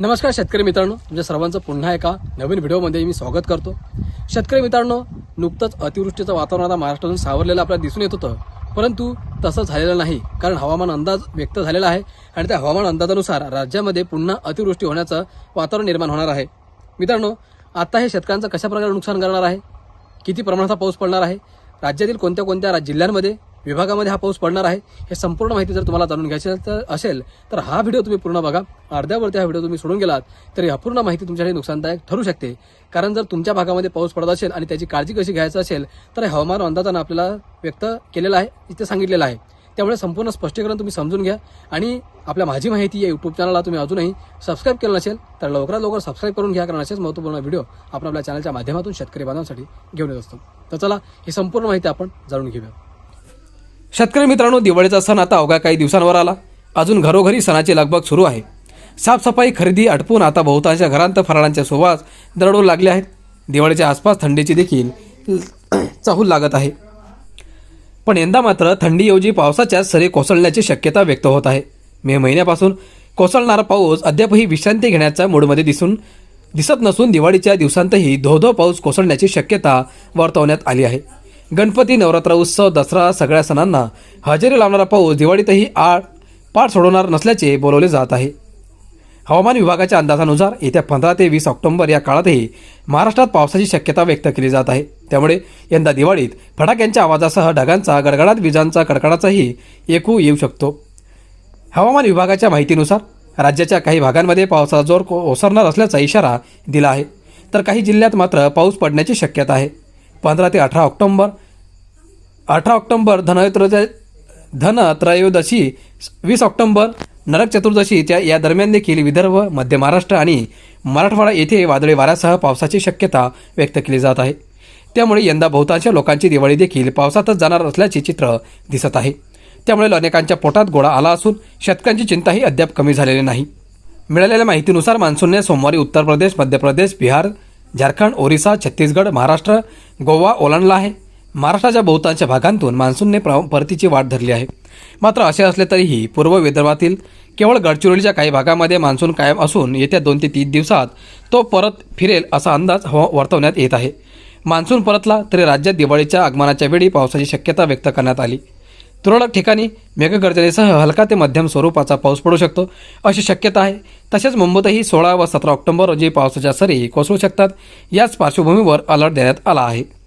नमस्कार शेतकरी मित्रांनो तुमच्या सर्वांचं पुन्हा एका नवीन व्हिडिओमध्ये मी स्वागत करतो. शेतकरी मित्रांनो नुकतंच अतिवृष्टीचं वातावरण आता महाराष्ट्रातून सावरलेलं आपल्याला दिसून येत होतं. परंतु तसं झालेलं नाही कारण हवामान अंदाज व्यक्त झालेला आहे आणि त्या हवामान अंदाजानुसार राज्यामध्ये पुन्हा अतिवृष्टी होण्याचं वातावरण निर्माण होणार आहे. मित्रांनो आता हे शेतकऱ्यांचं कशा प्रकारे नुकसान करणार आहे? किती प्रमाणात पाऊस पडणार आहे? राज्यातील कोणत्या कोणत्या रा- जिल्ह्यांमध्ये विभागामध्ये हा पाऊस पडणार आहे. हे संपूर्ण माहिती जर तुम्हाला जाणून घ्यायची असेल तर असेल तर हा व्हिडिओ तुम्ही पूर्ण बघा. अर्ध्यावरती हा व्हिडिओ तुम्ही सोडून गेलात तर ही अपूर्ण माहिती तुमच्यासाठी नुकसानदायक ठरू शकते. कारण जर तुमच्या भागामध्ये पाऊस पडत असेल आणि त्याची काळजी कशी घ्यायचं असेल तर हे हवामान अंदाजानं आपल्याला व्यक्त केलेलं आहे इथे सांगितलेलं आहे. त्यामुळे संपूर्ण स्पष्टीकरण तुम्ही समजून घ्या. आणि आपल्या माझी माहिती या यूट्यूब चॅनलला तुम्ही अजूनही सबस्क्राईब केलं नसेल तर लवकरात लवकर सबस्क्राईब करून घ्या. कारण असेच महत्त्वपूर्ण व्हिडिओ आपण आपल्या चॅनलच्या माध्यमातून शेतकरी बांधवांसाठी घेऊन येत असतो. तर चला ही संपूर्ण माहिती आपण जाणून घेऊया. शेतकरी मित्रांनो दिवाळीचा सण आता अवघ्या काही दिवसांवर आला. अजून घरोघरी सणाची लगबग सुरू आहे. साफसफाई खरेदी आटपून आता बहुतांश घरांत फराळांचे सुवास दरडू लागले आहेत. दिवाळीच्या आसपास थंडीची देखील चाहूल लागत आहे. पण यंदा मात्र थंडीऐवजी पावसाच्या सरी कोसळण्याची शक्यता व्यक्त होत आहे. मे महिन्यापासून कोसळणारा पाऊस अद्यापही विश्रांती घेण्याच्या मूडमध्ये दिसून दिसत नसून दिवाळीच्या दिवसांतही धोधो पाऊस कोसळण्याची शक्यता वर्तवण्यात आली आहे. गणपती नवरात्र उत्सव दसरा सगळ्या सणांना हजेरी लावणारा पाऊस दिवाळीतही आड पाठ सोडवणार नसल्याचे बोलवले जात आहे. हवामान विभागाच्या अंदाजानुसार येत्या पंधरा ते वीस ऑक्टोबर या काळातही महाराष्ट्रात पावसाची शक्यता व्यक्त केली जात आहे. त्यामुळे यंदा दिवाळीत फटाक्यांच्या आवाजासह ढगांचा गडगडाट विजांचा कडकडाचाही एकू येऊ शकतो. हवामान विभागाच्या माहितीनुसार राज्याच्या काही भागांमध्ये पावसाचा जोर को- ओसरणार असल्याचा इशारा दिला आहे. तर काही जिल्ह्यात मात्र पाऊस पडण्याची शक्यता आहे. पंधरा ते अठरा ऑक्टोंबर. अठरा ऑक्टोंबर धन्यत्रयोदय धन त्रयोदशी वीस ऑक्टोंबर नरक चतुर्दशीच्या या दरम्यान देखील विदर्भ मध्य महाराष्ट्र आणि मराठवाडा येथे वादळी वाऱ्यासह पावसाची शक्यता व्यक्त केली जात आहे. त्यामुळे यंदा बहुतांश लोकांची दिवाळी देखील पावसातच जाणार असल्याचे चित्र दिसत आहे. त्यामुळे अनेकांच्या पोटात गोळा आला असून शेतकऱ्यांची चिंताही अद्याप कमी झालेली नाही. मिळालेल्या माहितीनुसार मान्सूनने सोमवारी उत्तर प्रदेश मध्य प्रदेश बिहार झारखंड ओरिसा छत्तीसगड महाराष्ट्र गोवा ओलांडला आहे. महाराष्ट्राच्या बहुतांश भागांतून मान्सूनने प्र परतीची वाट धरली आहे. मात्र असे असले तरीही पूर्व विदर्भातील केवळ गडचिरोलीच्या काही भागामध्ये मान्सून कायम असून येत्या दोन ते तीन दिवसात तो परत फिरेल असा अंदाज हवा वर्तवण्यात येत आहे. मान्सून परतला तरी राज्यात दिवाळीच्या आगमनाच्या वेळी पावसाची शक्यता व्यक्त करण्यात आली. तुरळक ठिकाणी मेघगर्जनेसह हलका ते मध्यम स्वरूपाचा पाऊस पडू शकतो. अशी शक्यता आहे. तसेच मुंबईतही सोळा व सतरा ऑक्टोबर रोजी पावसाच्या सरी कोसळू शकतात. याच पार्श्वभूमीवर अलर्ट देण्यात आला आहे.